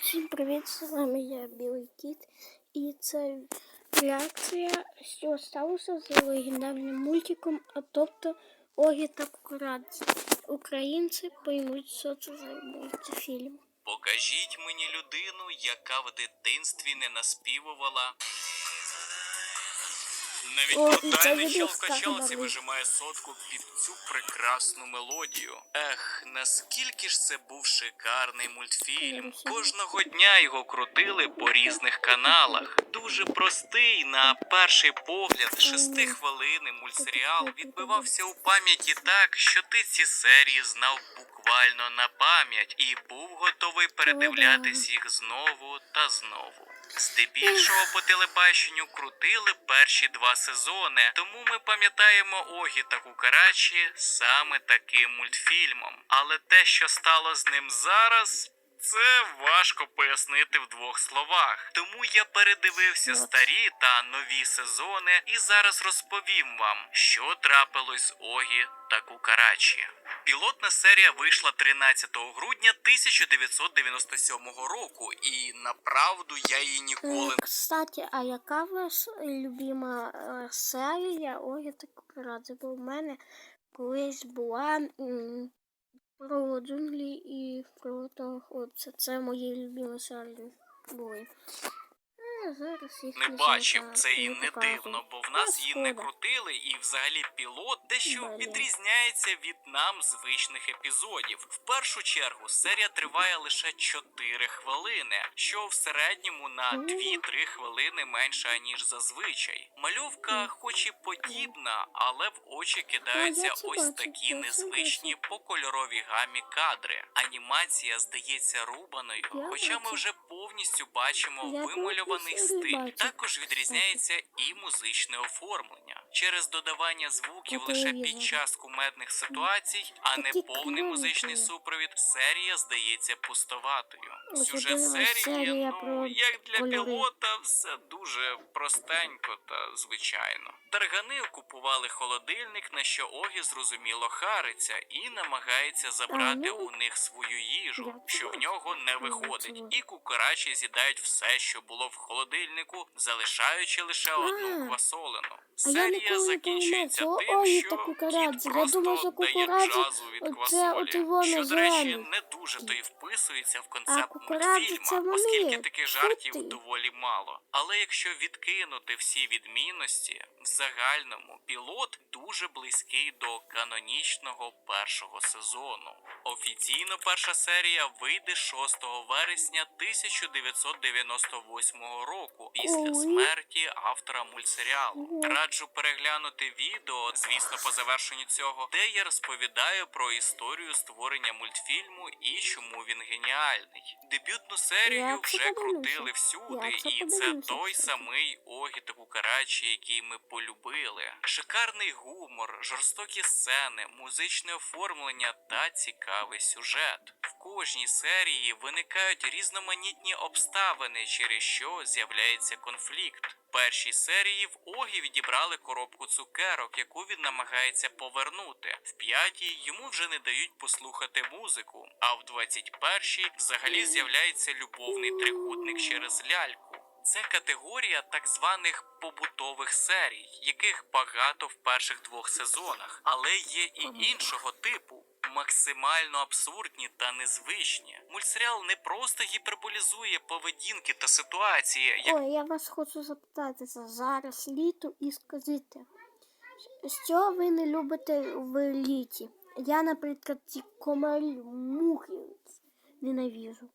Всім привіт, з вами я Білий Кіт. І це реакція, що сталося з легендарним мультиком, а тобто Огі та Кукурадзе. Українці поймуть, що це за мультфільм. Покажіть мені людину, яка в дитинстві не наспівувала. Навіть О, брутальний чел в качалці вижимає сотку під цю прекрасну мелодію. Ех, наскільки ж це був шикарний мультфільм. Кожного дня його крутили по різних каналах. Дуже простий, на перший погляд, шестихвилинний мультсеріал відбивався у пам'яті так, що ти ці серії знав буквально на пам'ять і був готовий передивлятись їх знову та знову. Здебільшого по телебаченню крутили перші два сезони, тому ми пам'ятаємо Огі та Кукарачі саме таким мультфільмом. Але те, що стало з ним зараз. Це важко пояснити в двох словах. Тому я передивився старі та нові сезони і зараз розповім вам, що трапилось з Огі та Кукарачі. Пілотна серія вийшла 13 грудня 1997 року, і направду я її ніколи Е, Кстати, а яка ваша любима е, серія Огі та Кукурадзе? Бо в мене колись була про джунглі і про того хлопця. Це мої любимі серії були. А зараз їх не бачив. Це і не дивно, бо в нас її не крутили, і взагалі пілот дещо відрізняється від нам звичних епізодів. В першу чергу серія триває лише 4 хвилини, що в середньому на Ну. 2-3 хвилини менше ніж зазвичай. Мальовка, хоч і подібна, але в очі кидаються ось такі незвичні по кольоровій гамі кадри. Анімація здається рубаною, хоча ми вже повністю бачимо вимальований стиль. Також відрізняється і музичне оформлення через додавання звуків лише під час кумедних ситуацій, а не повний музичний супровід. Серія здається пустоватою. Сюжет серії, ну як для пілота, все дуже простенько та звичайно. Таргани окупували холодильник, на що Огі зрозуміло хариться і намагається забрати ну, у них свою їжу, що в нього не виходить. І кукарачі з'їдають все, що було в холодильнику, залишаючи лише одну я Серія закінчується тим, що кіт просто дає джазу від квасолі, що, до речі, не дуже то й вписується в концепт мультфільма, оскільки таких жартів доволі мало. Але якщо відкинути всі відмінності, в загальному пілот дуже близький до канонічного першого сезону. Офіційно перша серія вийде 6 вересня 1998 року після смерті автора мультсеріалу. Раджу переглянути відео, звісно, по завершенню цього, де я розповідаю про історію створення мультфільму і чому він геніальний. Дебютну серію вже крутили всюди, і це той самий Огі та Кукарачі, який ми полюбили. Шикарний гумор, жорстокі сцени, музичне оформлення та цікавий сюжет. В кожній серії виникають різноманітні обставини, через що з'являється конфлікт. Першій серії в Огі відібрали коробку цукерок, яку він намагається повернути. В п'ятій йому вже не дають послухати музику. А в двадцять першій взагалі з'являється любовний трикутник через ляльку. Це категорія так званих побутових серій, яких багато в перших двох сезонах, але є і іншого типу. Максимально абсурдні та незвичні. Мультсеріал не просто гіперболізує поведінки та ситуації, як Ой, я вас хочу запитатися зараз літо і скажіть, що ви не любите в літі? Я, наприклад, ці комарі, мухи ненавижу.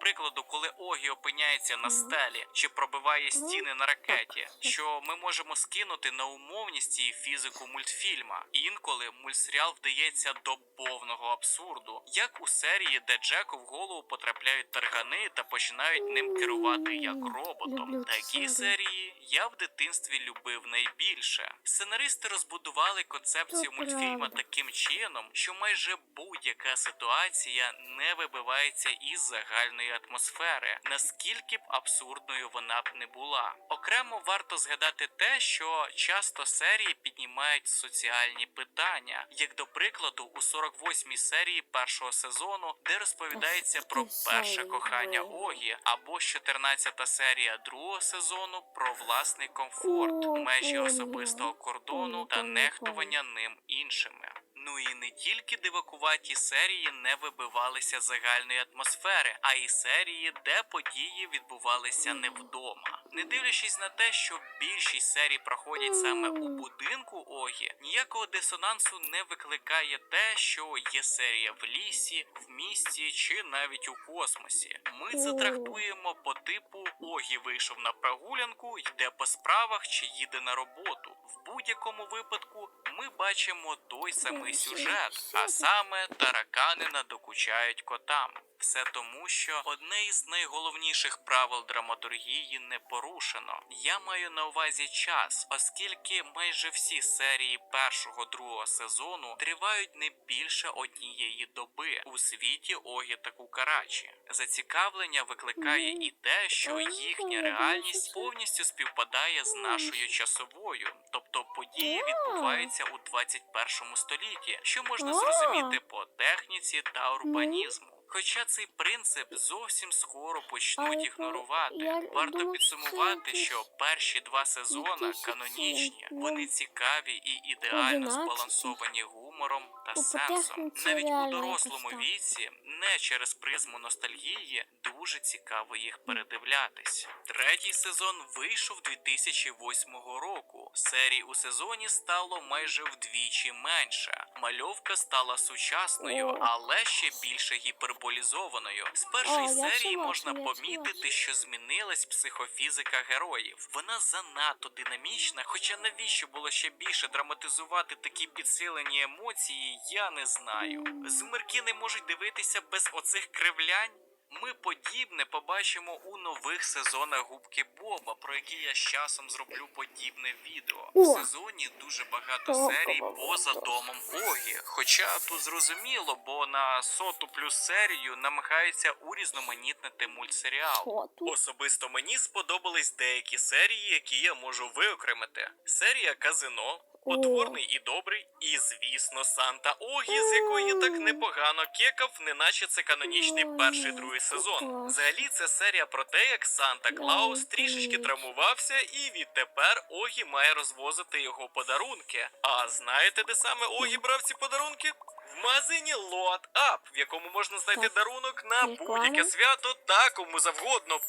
Прикладу, коли Огі опиняється на стелі чи пробиває стіни на ракеті, що ми можемо скинути на умовність і фізику мультфільма. Інколи мультсеріал вдається до повного абсурду, як у серії, де Джеку в голову потрапляють таргани та починають ним керувати як роботом. Такі серії я в дитинстві любив найбільше. Сценаристи розбудували концепцію мультфільма таким чином, що майже будь-яка ситуація не вибивається із загальної загальної атмосфери, наскільки б абсурдною вона б не була. Окремо варто згадати те, що часто серії піднімають соціальні питання, як до прикладу, у 48-й серії першого сезону, де розповідається про перше кохання. Огі, або ж 14-та серія другого сезону про власний комфорт, межі особистого кордону та нехтування ним іншими. Ну і не тільки дивакуваті серії не вибивалися загальної атмосфери, а й серії, де події відбувалися не вдома. Не дивлячись на те, що більшість серій проходять саме у будинку Огі, ніякого дисонансу не викликає те, що є серія в лісі, в місті чи навіть у космосі. Ми це трактуємо по типу Огі вийшов на прогулянку, йде по справах чи їде на роботу. В будь-якому випадку ми бачимо той самий сюжет, а саме таракани надокучають котам. Все тому, що одне із найголовніших правил драматургії не порушено. Я маю на увазі час, оскільки майже всі серії першого другого сезону тривають не більше однієї доби у світі Огі та Кукарачі. Зацікавлення викликає і те, що їхня реальність повністю співпадає з нашою часовою, тобто події відбуваються у 21 столітті, що можна зрозуміти по техніці та урбанізму. Хоча цей принцип зовсім скоро почнуть ігнорувати, варто підсумувати, що перші два сезони канонічні, ну, вони цікаві і ідеально збалансовані гумором та Ну, сенсом. Навіть у дорослому віці, не через призму ностальгії, дуже цікаво їх передивлятись. Третій сезон вийшов 2008 року. Серій у сезоні стало майже вдвічі менше. Мальовка стала сучасною, але ще більше гіперболізованою. З першої серії можна помітити, що змінилась психофізика героїв. Вона занадто динамічна, хоча навіщо було ще більше драматизувати такі підсилені емоції, я не знаю. Зумерки не можуть дивитися без оцих кривлянь. Ми подібне побачимо у нових сезонах губки Боба, про які я з часом зроблю подібне відео. В сезоні дуже багато серій поза домом Огі. Хоча тут зрозуміло, бо на соту плюс серію намагаються урізноманітнити мультсеріал. Особисто мені сподобались деякі серії, які я можу виокремити. Серія Казино. Потворний і добрий, і звісно, Санта Огі, з якої так непогано кекав, неначе це канонічний перший другий сезон. Взагалі, це серія про те, як Санта Клаус трішечки травмувався, і відтепер Огі має розвозити його подарунки. А знаєте, де саме Огі брав ці подарунки? В магазині Load Up, в якому можна знайти дарунок на будь-яке свято та кому завгодно.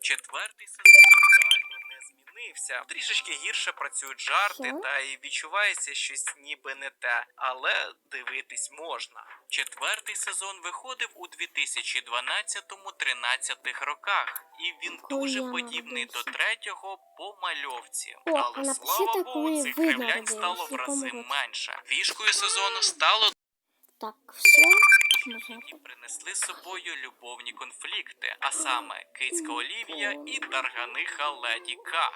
Четвертий сезон не змінився. Трішечки гірше працюють жарти, Що? та й відчувається щось ніби не те, але дивитись можна. Четвертий сезон виходив у 2012-13 роках, і він дуже подібний до третього по мальовці. О, а Але слава Богу, цих ви кривлянь стало в в якому рази році? менше. Фішкою сезону стало Так, все. Можна які принесли з собою любовні конфлікти, а саме кицька Олівія і тарганиха Леді К.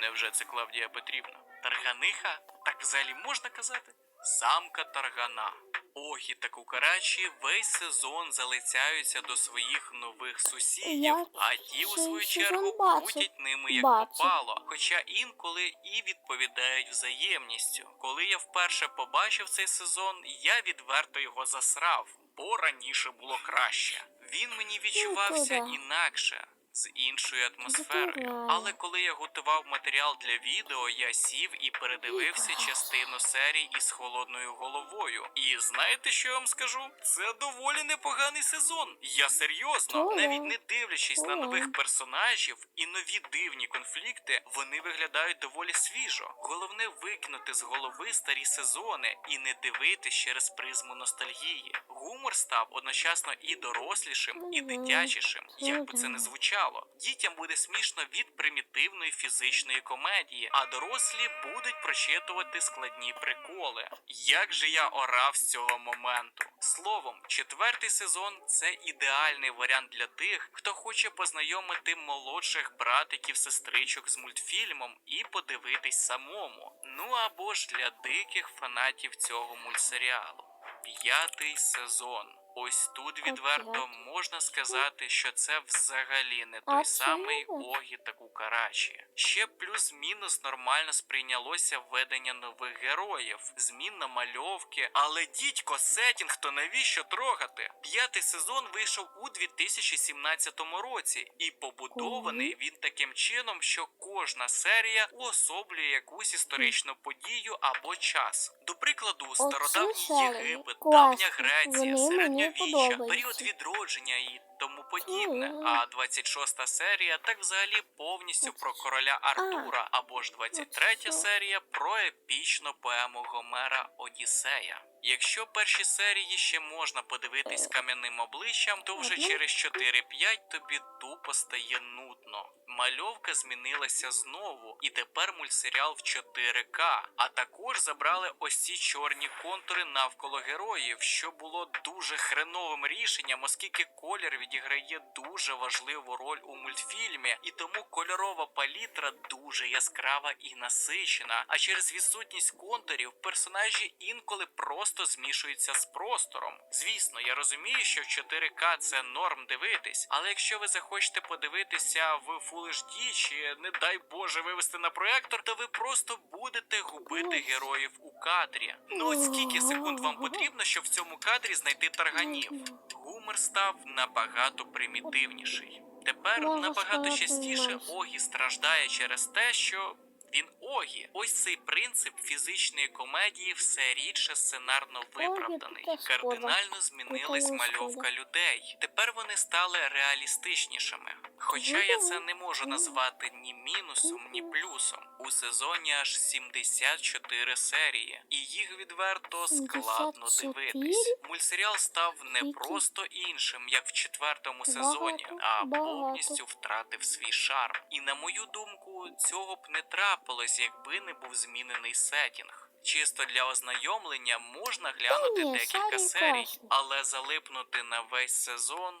Невже це Клавдія Петрівна? Тарганиха? Так взагалі можна казати? Самка таргана. Огі та кукарачі весь сезон залицяються до своїх нових сусідів, Я а ті, у свою сезон чергу, бачу. крутять ними як Бачу. попало. Хоча інколи і відповідають взаємністю. Коли я вперше побачив цей сезон, я відверто його засрав, бо раніше було краще. Він мені відчувався да. інакше. З іншою атмосферою, але коли я готував матеріал для відео, я сів і передивився частину серій із холодною головою. І знаєте, що я вам скажу? Це доволі непоганий сезон. Я серйозно, навіть не дивлячись на нових персонажів і нові дивні конфлікти, вони виглядають доволі свіжо. Головне викинути з голови старі сезони і не дивитись через призму ностальгії. Гумор став одночасно і дорослішим, і дитячішим, як би це не звучало. Дітям буде смішно від примітивної фізичної комедії, а дорослі будуть прочитувати складні приколи. Як же я орав з цього моменту? Словом, четвертий сезон це ідеальний варіант для тих, хто хоче познайомити молодших братиків сестричок з мультфільмом і подивитись самому. Ну або ж для диких фанатів цього мультсеріалу. П'ятий сезон. Ось тут відверто можна сказати, що це взагалі не той самий Огі та Кукарачі. Ще плюс-мінус нормально сприйнялося введення нових героїв, зміна мальовки. Але дідько, сетінг, то навіщо трогати? П'ятий сезон вийшов у 2017 році, і побудований він таким чином, що кожна серія уособлює якусь історичну подію або час. До прикладу, стародавній Єгипет, давня Греція, вони мені період відродження і тому подібне. А 26 серія так взагалі повністю про короля Артура, або ж 23 Оце. серія про епічну поему Гомера Одіссея. Якщо перші серії ще можна подивитись кам'яним обличчям, то вже через 4-5 тобі тупо стає нудно. Мальовка змінилася знову, і тепер мультсеріал в 4К. А також забрали ось ці чорні контури навколо героїв, що було дуже хреновим рішенням, оскільки колір відіграє дуже важливу роль у мультфільмі, і тому кольорова палітра дуже яскрава і насичена. А через відсутність контурів персонажі інколи просто змішуються з простором. Звісно, я розумію, що в 4К це норм дивитись, але якщо ви захочете подивитися в Full HD чи не дай Боже вивести на проектор, то ви просто будете губити героїв у кадрі. Ну от скільки секунд вам потрібно, щоб в цьому кадрі знайти тарганів? Гумор став набагато примітивніший. Тепер набагато частіше. Огі страждає через те, що він Огі. Ось цей принцип фізичної комедії все рідше сценарно виправданий. Кардинально змінилась мальовка людей. Тепер вони стали реалістичнішими. Хоча я це не можу назвати ні мінусом, ні плюсом. У сезоні аж 74 серії, і їх відверто складно дивитись. Мультсеріал став не просто іншим, як в четвертому сезоні, а повністю втратив свій шарм. І на мою думку, цього б не трапилось, якби не був змінений сетінг. Чисто для ознайомлення можна глянути декілька серій, але залипнути на весь сезон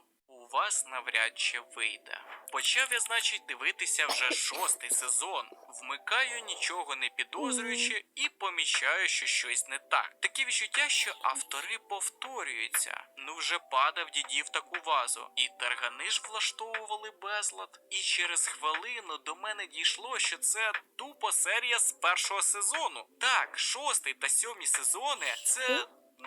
у вас навряд чи вийде. Почав я, значить, дивитися вже шостий сезон. Вмикаю нічого не підозрюючи і помічаю, що щось не так. Таке відчуття, що автори повторюються. Ну вже падав дідів таку вазу, і таргани ж влаштовували безлад. І через хвилину до мене дійшло, що це тупо серія з першого сезону. Так, шостий та сьомий сезони це.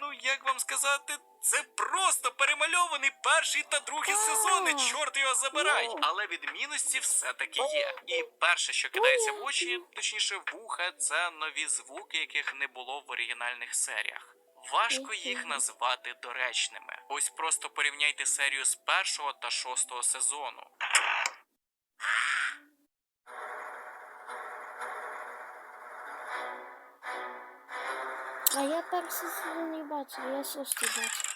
Ну, як вам сказати, це просто перемальований перший та другий сезони. Чорт його забирай. Але відмінності все таки є. І перше, що кидається в очі, точніше в вуха, це нові звуки, яких не було в оригінальних серіях. Важко їх назвати доречними. Ось просто порівняйте серію з першого та шостого сезону. А я перший сезон не бачив, я шостий бачив.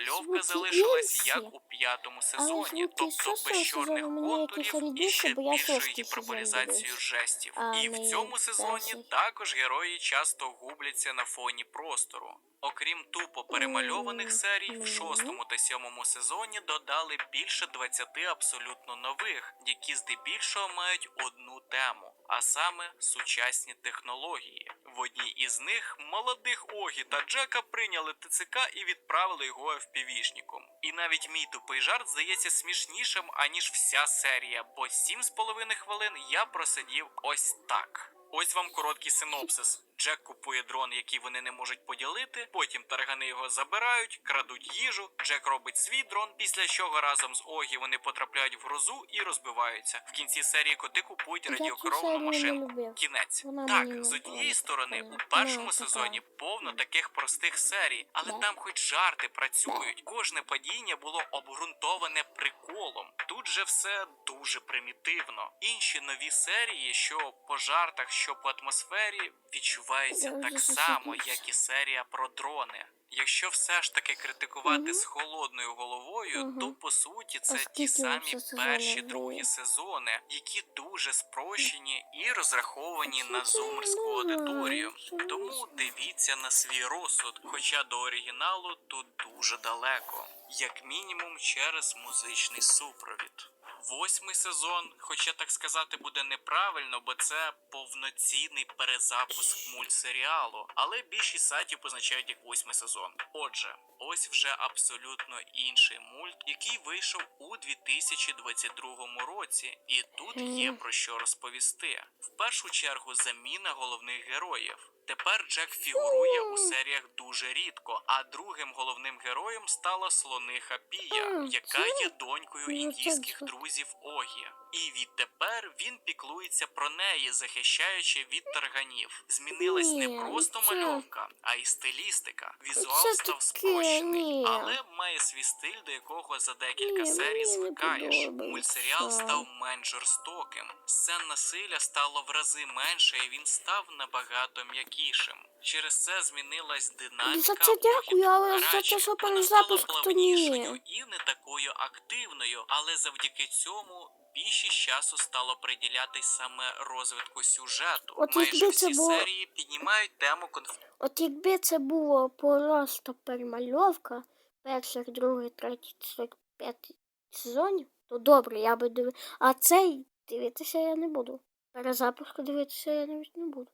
Мальовка залишилась як у п'ятому сезоні, тобто без чорних контурів і ще більшою гіперболізацією жестів. А І в цьому сезоні також герої часто губляться на фоні простору. Окрім тупо перемальованих серій, в шостому та сьомому сезоні додали більше 20 абсолютно нових, які здебільшого мають одну тему, а саме сучасні технології. В одній із них молодих Огі та Джека прийняли ТЦК і відправили його FPV-шником. І навіть мій тупий жарт здається смішнішим, аніж вся серія, бо сім з половиною хвилин я просидів ось так. Ось вам короткий синопсис. Джек купує дрон, який вони не можуть поділити. Потім таргани його забирають, крадуть їжу. Джек робить свій дрон, після чого разом з Огі вони потрапляють в грозу і розбиваються. В кінці серії коти купують радіокеровну машинку. Кінець. Вона так, з однієї сторони, у першому сезоні повно таких простих серій, але там хоч жарти працюють. Кожне падіння було обґрунтоване приколом. Тут же все дуже примітивно. Інші нові серії, що по жартах, що по атмосфері, відчувається так само, як і серія про дрони. Якщо все ж таки критикувати з холодною головою, Мгм. то по суті це ті скільки самі вже сезонів перші другі сезони, які дуже спрощені і розраховані на зумерську аудиторію. Тому дивіться на свій розсуд, хоча до оригіналу тут дуже далеко, як мінімум через музичний супровід. Восьмий сезон, хоча так сказати буде неправильно, бо це повноцінний перезапуск мультсеріалу, але більшість сайтів позначають як восьмий сезон. Отже, ось вже абсолютно інший мульт, який вийшов у 2022 році, і тут є про що розповісти. В першу чергу заміна головних героїв. Тепер Джек фігурує у серіях дуже рідко, а другим головним героєм стала слониха Пія, яка є донькою індійських друзів Огі. І відтепер він піклується про неї, захищаючи від тарганів. Змінилась не просто мальовка, а й стилістика. Візуал став спрощений, але має свій стиль, до якого за декілька серій звикаєш. Мультсеріал став менш жорстоким. Сцен насилля стало в рази менше, і він став набагато м'якішим. Через це змінилась динаміка. За це дякую, але за те, що перезапуск, то ні. і не такою активною, але завдяки цьому. Більшість часу стало приділятись саме розвитку сюжету. От Майже якби це всі було- серії піднімають тему конфлікту. От якби це було просто перемальовка перших, другий, третій, четвертий, п'ятий сезонів, то добре, я би дивив. А цей дивитися я не буду. Перезапуску дивитися я навіть не буду.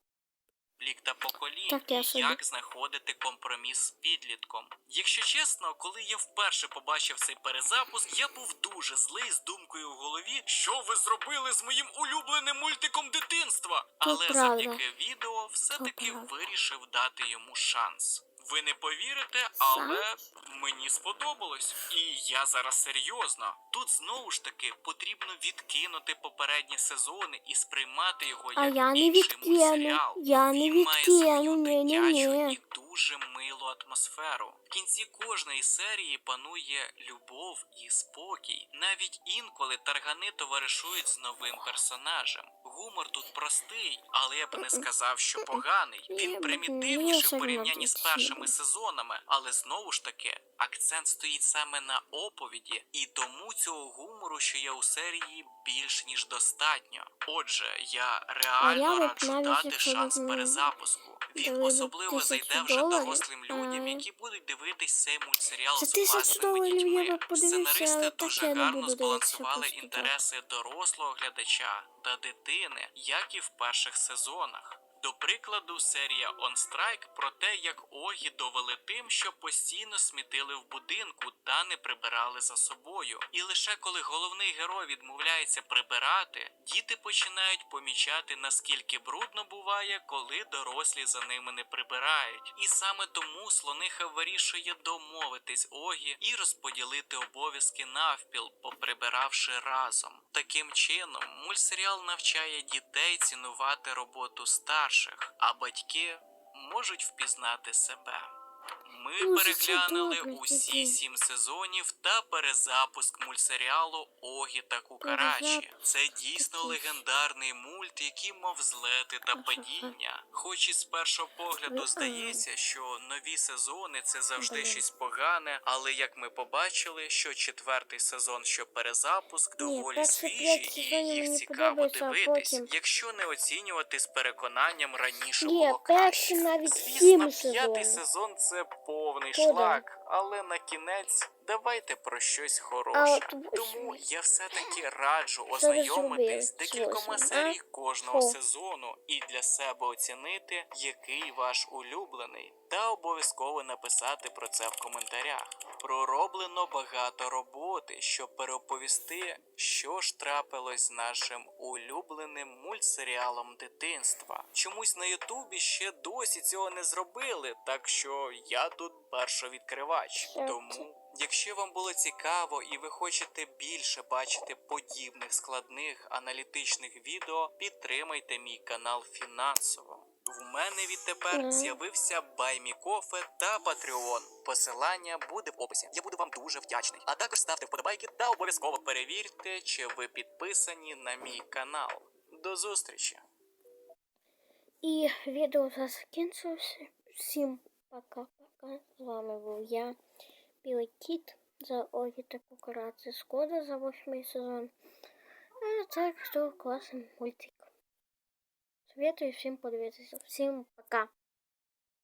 Та поколінь Так, я собі. як знаходити компроміс з підлітком. Якщо чесно, коли я вперше побачив цей перезапуск, я був дуже злий з думкою в голові, що ви зробили з моїм улюбленим мультиком дитинства. Але завдяки відео все-таки вирішив дати йому шанс. Ви не повірите, але мені сподобалось. І я зараз серйозно. Тут знову ж таки потрібно відкинути попередні сезони і сприймати його А як я не інший мультсеріал. Я не має свою відкину. дитячу і дуже милу атмосферу. В кінці кожної серії панує любов і спокій. Навіть інколи таргани товаришують з новим персонажем. Гумор тут простий, але я б не сказав, що поганий. Він примітивніший в порівнянні з першими сезонами, але знову ж таки акцент стоїть саме на оповіді, і тому цього гумору, що є у серії, більш ніж достатньо. Отже, я реально раджу дати шанс перезапуску. Він особливо зайде вже дорослим людям, які будуть дивитись цей мультсеріал з власними дітьми. Сценаристи дуже гарно збалансували інтереси дорослого глядача та дитини, як і в перших сезонах. До прикладу, серія On Strike про те, як Огі довели тим, що постійно смітили в будинку та не прибирали за собою. І лише коли головний герой відмовляється прибирати, діти починають помічати, наскільки брудно буває, коли дорослі за ними не прибирають. І саме тому слониха вирішує домовитись Огі і розподілити обов'язки навпіл, поприбиравши разом. Таким чином, мультсеріал навчає дітей цінувати роботу старших, а батьки можуть впізнати себе. Ми Дуже переглянули добре усі таке. сім сезонів та перезапуск мультсеріалу Огі та Кукарачі. Це дійсно легендарний мульт, який мав злети та падіння. Хоч і з першого погляду здається, що нові сезони це завжди щось погане, але як ми побачили, що четвертий сезон, що перезапуск доволі свіжі, і їх цікаво дивитись, якщо не оцінювати з переконанням раніше було краще. Звісно, п'ятий сезон це повний То шлак, але на кінець давайте про щось хороше. Тому я все-таки раджу ознайомитись декількома серій кожного сезону і для себе оцінити, який ваш улюблений, та обов'язково написати про це в коментарях. Пророблено багато роботи, щоб переповісти, що ж трапилось з нашим улюбленим мультсеріалом дитинства. Чомусь на Ютубі ще досі цього не зробили, так що я тут першовідкривач. Тому Якщо вам було цікаво і ви хочете більше бачити подібних складних аналітичних відео, підтримайте мій канал фінансово. В мене відтепер з'явився Баймікофе та Patreon. Посилання буде в описі. Я буду вам дуже вдячний. А також ставте вподобайки та обов'язково перевірте, чи ви підписані на мій канал. До зустрічі! І відео закінчилося. Всім пока-пока. З вами був я, Білий Кіт, за Огі та Кукураци Шкода за восьмий сезон. А так що класний мультик. Советую всім подивитися. Всім пока.